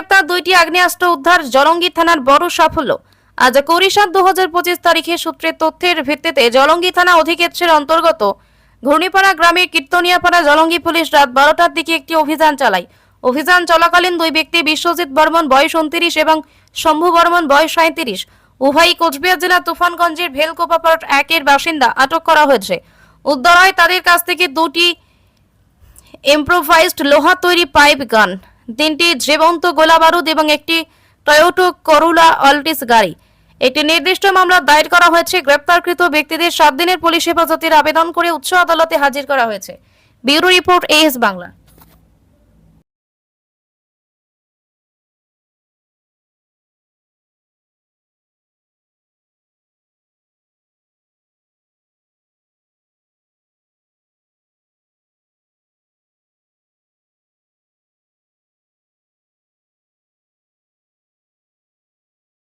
গ্রেপ্তার দুইটি আগ্নেয়াস্ত্র উদ্ধার জলঙ্গি থানার বড় সাফল্য। আজ কুড়ি দু হাজার পঁচিশ তারিখে সূত্রের তথ্যের ভিত্তিতে জলঙ্গি থানা অধিক্ষেত্রের অন্তর্গত ঘূর্ণিপাড়া গ্রামের কীর্তনিয়াপাড়া জলঙ্গি পুলিশ রাত বারোটার দিকে একটি অভিযান চালায়। অভিযান চলাকালীন দুই ব্যক্তি বিশ্বজিৎ বর্মন বয়স উনত্রিশ এবং শম্ভু বর্মন বয়স সাঁত্রিশ উভয়ই কোচবিহার জেলা তুফানগঞ্জের ভেলকোপাপাট একের বাসিন্দা আটক করা হয়েছে। উদ্ধার হয় তাদের কাছ থেকে দুটি ইম্প্রোভাইজড লোহা তৈরি পাইপ গান। তিনটি জীবন্ত গোলা বারুদ এবং একটি টয়োটো করুলা অল্টিস গাড়ি। একটি নির্দিষ্ট মামলা দায়ের করা হয়েছে। গ্রেপ্তারকৃত ব্যক্তিদের সাত দিনের পুলিশ হেফাজতের আবেদন করে উচ্চ আদালতে হাজির করা হয়েছে। Bureau report S Bangla.